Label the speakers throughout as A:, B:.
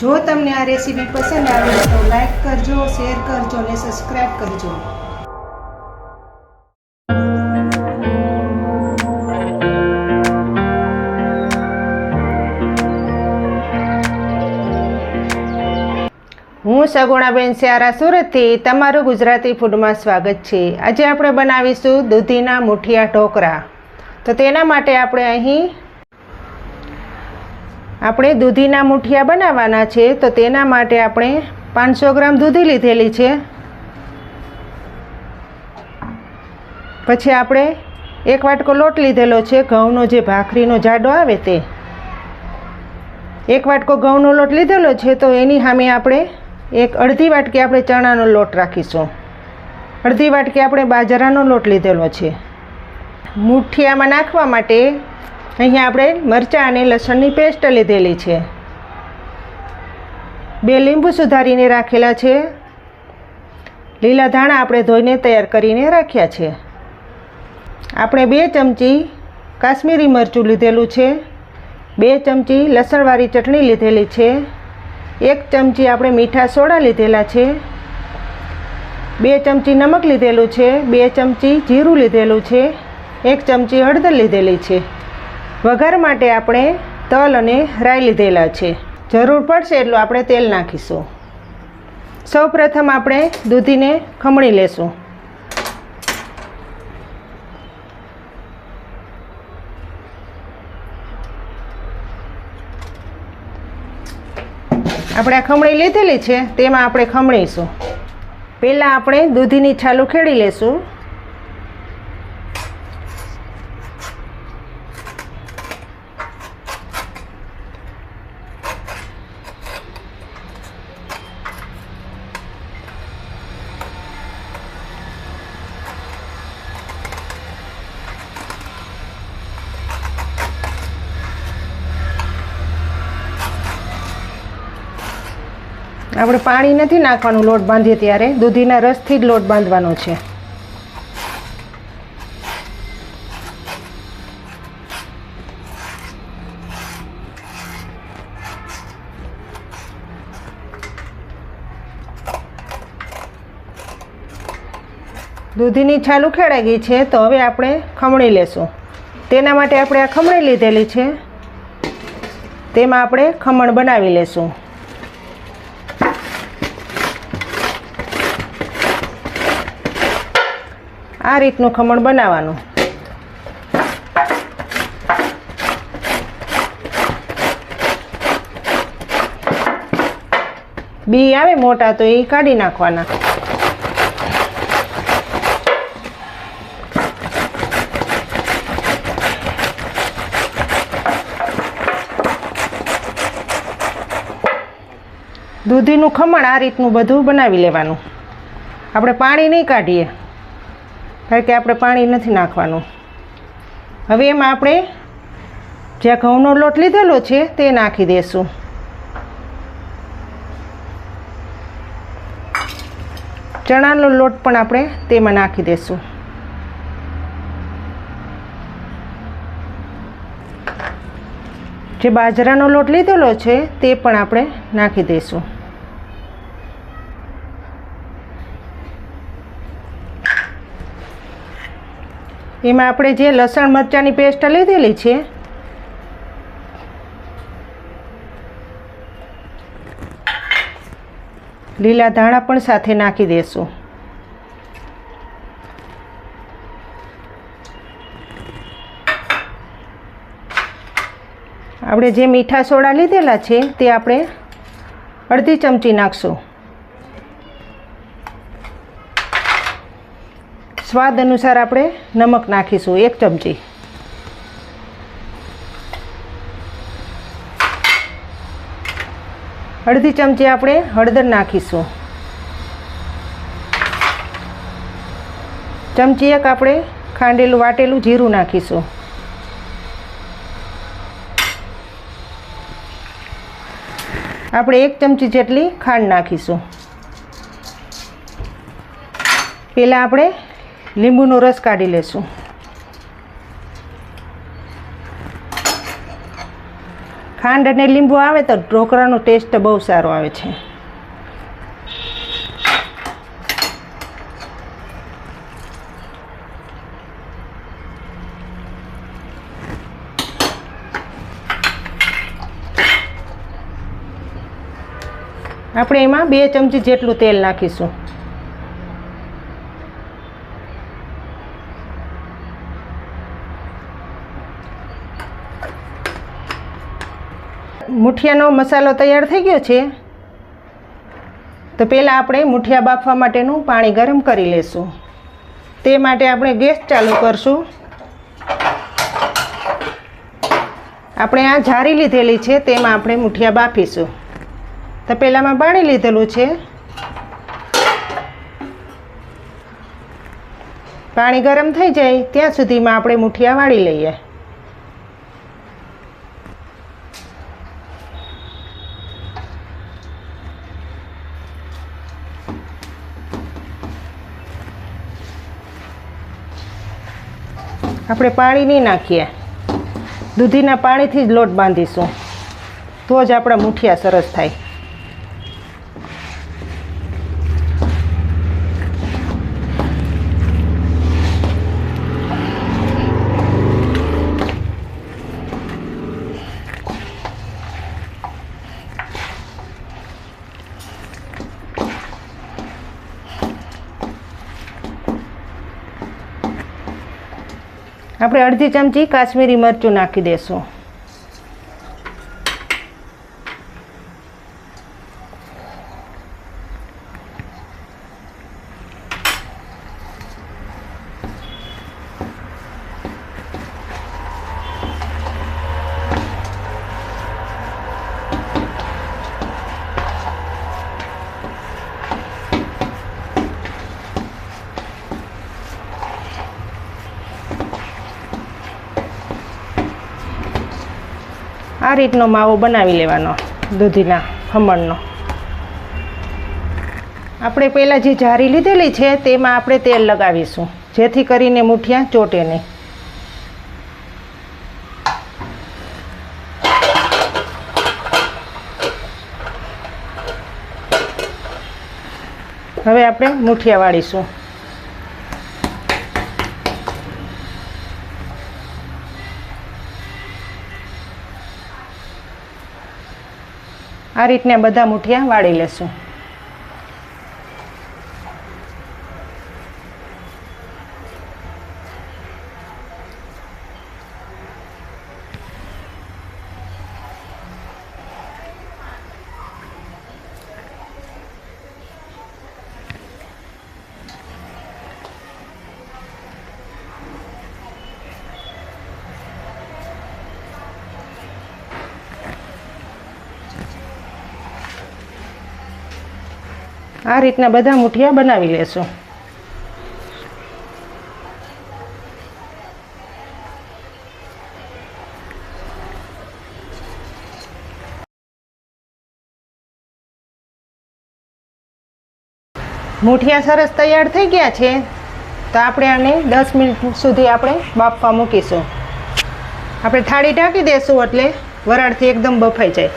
A: જો તમને આ રેસીપી પસંદ આવે તો લાઈક કરજો, શેર કરજો અને સબસ્ક્રાઈબ કરજો. હું સગુણાબેન સ્યારા સુરતથી, તમારું ગુજરાતી ફૂડમાં સ્વાગત છે. આજે આપણે બનાવીશું દૂધીના મુઠિયા ઢોકળા. તો તેના માટે આપણે અહીં આપણે દૂધીના મુઠિયા બનાવવાના છે, તો તેના માટે આપણે પાંચસો ગ્રામ દૂધી લીધેલી છે. પછી આપણે એક વાટકો લોટ લીધેલો છે, ઘઉંનો જે ભાખરીનો જાડો આવે તે. એક વાટકો ઘઉંનો લોટ લીધેલો છે, તો એની સામે આપણે એક અડધી વાટકી આપણે ચણાનો લોટ રાખીશું. અડધી વાટકી આપણે બાજરાનો લોટ લીધેલો છે. મુઠિયામાં નાખવા માટે અહીંયા આપણે મરચાં અને લસણની પેસ્ટ લીધેલી છે. બે લીંબુ સુધારીને રાખેલા છે. લીલા ધાણા આપણે ધોઈને તૈયાર કરીને રાખ્યા છે. આપણે બે ચમચી કાશ્મીરી મરચું લીધેલું છે. બે ચમચી લસણવાળી ચટણી લીધેલી છે. એક ચમચી આપણે મીઠા સોડા લીધેલા છે. બે ચમચી નમક લીધેલું છે. બે ચમચી જીરું લીધેલું છે. એક ચમચી હળદર લીધેલી છે. વઘાર માટે આપણે તલ અને રાઈ લીધેલા છે. જરૂર પડશે એટલું આપણે તેલ નાખીશું. સૌ પ્રથમ આપણે દૂધીને ખમણી લેશું. આપણે આ ખમણી લીધેલી છે, તેમાં આપણે ખમણીશું. પહેલાં આપણે દૂધીની છાલ ઉખેડી લેશું. આપણે પાણી નથી નાખવાનું લોટ બાંધીએ ત્યારે. દૂધીના રસથી જ લોટ બાંધવાનો છે. દૂધીની છાલ ઉખેડાઈ ગઈ છે, તો હવે આપણે ખમણી લેશું. તેના માટે આપણે આ ખમણી લીધેલી છે. તેમાં આપણે ખમણ બનાવી લેશું. આ રીતનું ખમણ બનાવવાનું. બી આવે મોટા તો એ કાઢી નાખવાના. દૂધીનું ખમણ આ રીતનું બધું બનાવી લેવાનું. આપણે પાણી નહીં કાઢીએ. કારણ કે આપણે પાણી નથી નાખવાનું. હવે એમાં આપણે જે ઘઉંનો લોટ લીધેલો છે તે નાખી દઈશું ચણાનો લોટ પણ આપણે તેમાં નાખી દઈશું જે બાજરાનો લોટ લીધેલો છે તે પણ આપણે નાખી દઈશું એમાં આપણે જે લસણ મરચાંની પેસ્ટ લીધેલી છે, લીલા ધાણા પણ સાથે નાખી દેશું. આપણે જે મીઠા સોડા લીધેલા છે, તે આપણે અડધી ચમચી નાખશું. સ્વાદ અનુસાર આપણે નમક નાખીશું, એક ચમચી. અડધી ચમચી આપણે હળદર નાખીશું. ચમચી એક આપણે ખાંડેલું, વાટેલું જીરું નાખીશું. આપણે એક ચમચી જેટલી ખાંડ નાખીશું. પહેલાં આપણે લીંબુનો રસ કાઢી લેશું. ખાંડ અને લીંબુ આવે તો ઢોકળાનો ટેસ્ટ બહુ સારો આવે છે. આપણે એમાં બે ચમચી જેટલું તેલ નાખીશું. મુઠિયાનો મસાલો તૈયાર થઈ ગયો છે, તો પહેલાં આપણે મુઠિયા બાફવા માટેનું પાણી ગરમ કરી લેશું. તે માટે આપણે ગેસ ચાલુ કરશું. આપણે આ જારી લીધેલી છે, તેમાં આપણે મુઠિયા બાફીશું. તો પહેલાંમાં પાણી લીધેલું છે. પાણી ગરમ થઈ જાય, ત્યાં સુધીમાં આપણે મુઠિયા વાળી લઈએ. આપણે પાણી નહીં નાખીએ. દૂધીના પાણીથી જ લોટ બાંધીશું. તો જ આપણા મુઠિયા સરસ થાય. આપણે અડધી ચમચી કાશ્મીરી મરચું નાખી દઈશું રીતનો માવો બનાવી લેવાનો, દૂધીના, ખમણનો. આપણે પહેલાં જે જારી લીધેલી છે, તેમાં આપણે તેલ લગાવીશું. જેથી કરીને મુઠિયા ચોટે નહીં. હવે આપણે મુઠિયા વાળીશું. આ રીતના બધા મુઠિયા વાળી લેશું. આ રીતના બધા મુઠિયા બનાવી લેશું. મુઠિયા સરસ તૈયાર થઈ ગયા છે. તો આપણે આને દસ મિનિટ સુધી આપણે બાફવા મૂકીશું. આપણે થાળી ઢાંકી દઈશું એટલે વરાળથી એકદમ બફાઈ જાય.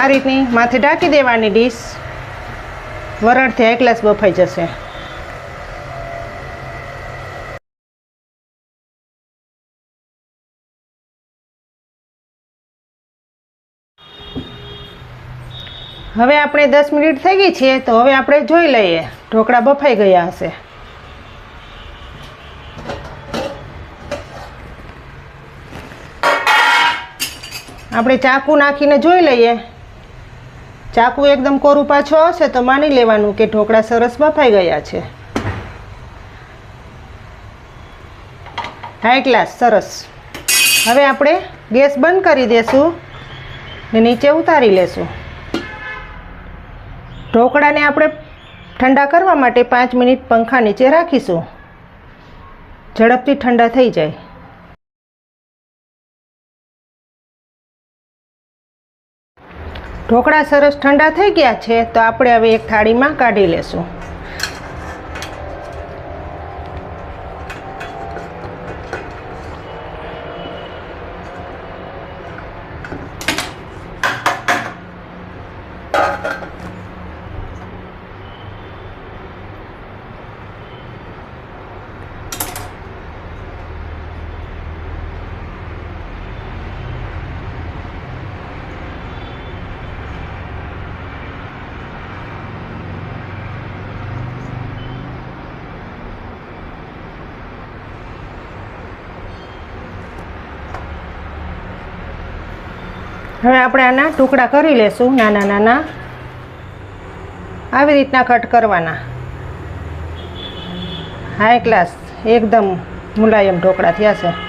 A: આ રીતની માથે ઢાંકી દેવાની ડીશ. વરાળથી એક ગ્લાસ બફાઈ જશે. હવે આપણે દસ મિનિટ થઈ ગઈ છે, તો હવે આપણે જોઈ લઈએ, ઢોકળા બફાઈ ગયા હશે. આપણે ચાકુ નાખીને જોઈ લઈએ. ચાકુ એકદમ કોરું પાછો આવશે તો માની લેવાનું કે ઢોકળા સરસ બફાઈ ગયા છે. હાઈ ક્લાસ સરસ. હવે આપણે ગેસ બંધ કરી દેશું ને નીચે ઉતારી લેશું. ઢોકળાને આપણે ઠંડા કરવા માટે પાંચ મિનિટ પંખા નીચે રાખીશું. ઝડપથી ઠંડા થઈ જાય. ઢોકળા સરસ ઠંડા થઈ ગયા છે તો આપણે હવે એક થાળીમાં કાઢી લેશું. હવે આપણે આના ટુકડા કરી લેશું, નાના નાના. આવી રીતના કટ કરવાના. હાઈ ક્લાસ એકદમ મુલાયમ ઢોકળા થયા છે.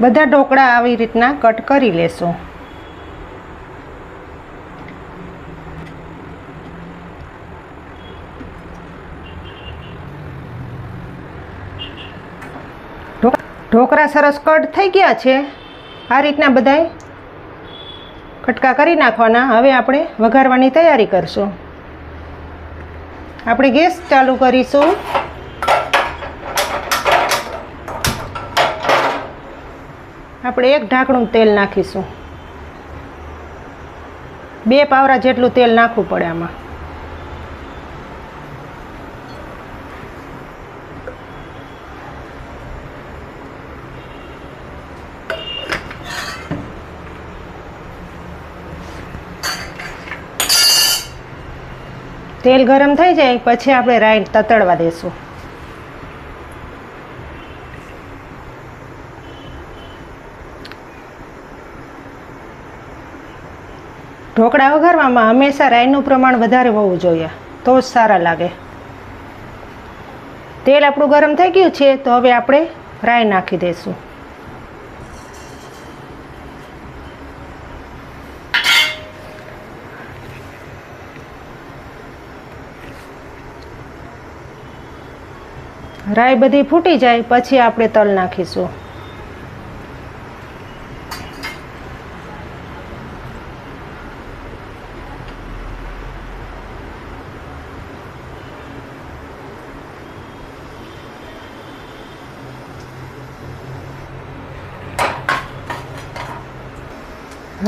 A: બધા ઢોકળા આવી રીતના કટ કરી લેશું ઢોક- ઢોકળા સરસ કટ થઈ ગયા છે. આ રીતના બધાય કટકા કરી નાખવાના. હવે આપણે વઘારવાની તૈયારી કરશું. આપણે ગેસ ચાલુ કરીશું. આપણે એક ઢાંકણું તેલ નાખીશું. બે પાવરા જેટલું તેલ નાખવું પડે આમાં. તેલ ગરમ થઈ જાય, પછી આપણે રાઈ તતડવા દેશું. ઢોકળા વઘારવામાં હંમેશા રાઈનું પ્રમાણ વધારે હોવું જોઈએ, તો જ સારા લાગે. તેલ આપણું ગરમ થઈ ગયું છે, તો હવે આપણે રાઈ નાખી દઈશું રાઈ બધી ફૂટી જાય, પછી આપણે તલ નાખીશું.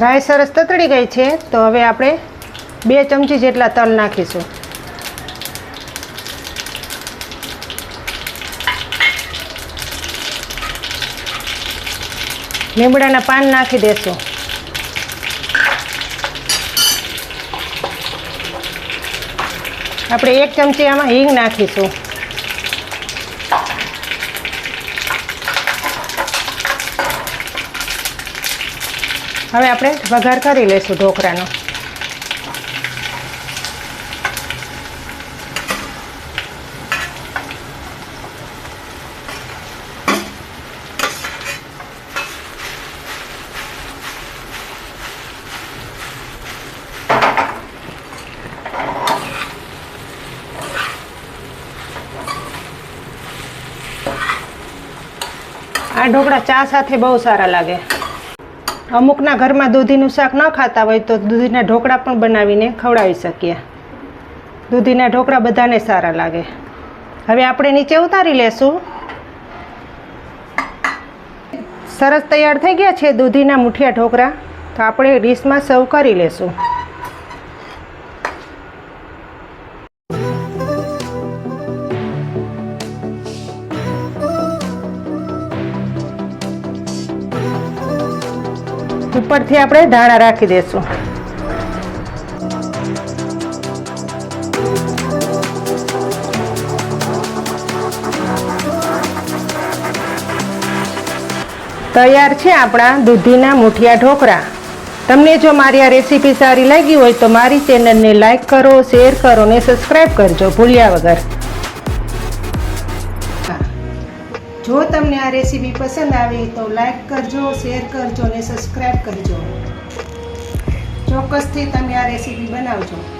A: રાઈ સરસ તતડી ગઈ છે, તો હવે આપણે બે ચમચી જેટલા તલ નાખીશું. લીમડાના પાન નાખી દેશું. આપણે એક ચમચી આમાં હિંગ નાખીશું. હવે આપણે વઘાર કરી લઈશું ઢોકળાનો આ ઢોકળા ચા સાથે બહુ સારા લાગે. અમુકના ઘરમાં દૂધીનું શાક ન ખાતા હોય તો દૂધીના ઢોકળા પણ બનાવીને ખવડાવી શકીએ. દૂધીના ઢોકળા બધાને સારા લાગે. હવે આપણે નીચે ઉતારી લેશું. સરસ તૈયાર થઈ ગયા છે દૂધીના મુઠિયા ઢોકળા. તો આપણે ડીશમાં સર્વ કરી લેશું. ઉપરથી આપણે ધાણા રાખી દઈશું તૈયાર છે આપણા દૂધીના મુઠિયા ઢોકળા તમને જો મારી આ રેસીપી સારી લાગી હોય તો મારી ચેનલને લાઈક કરો, શેર કરો ને સબસ્ક્રાઈબ કરજો ભૂલ્યા વગર. જો તમને આ રેસીપી પસંદ આવે તો લાઈક કરજો, શેર કરજો અને સબસ્ક્રાઈબ કરજો. ચોક્કસથી તમે આ રેસીપી બનાવજો.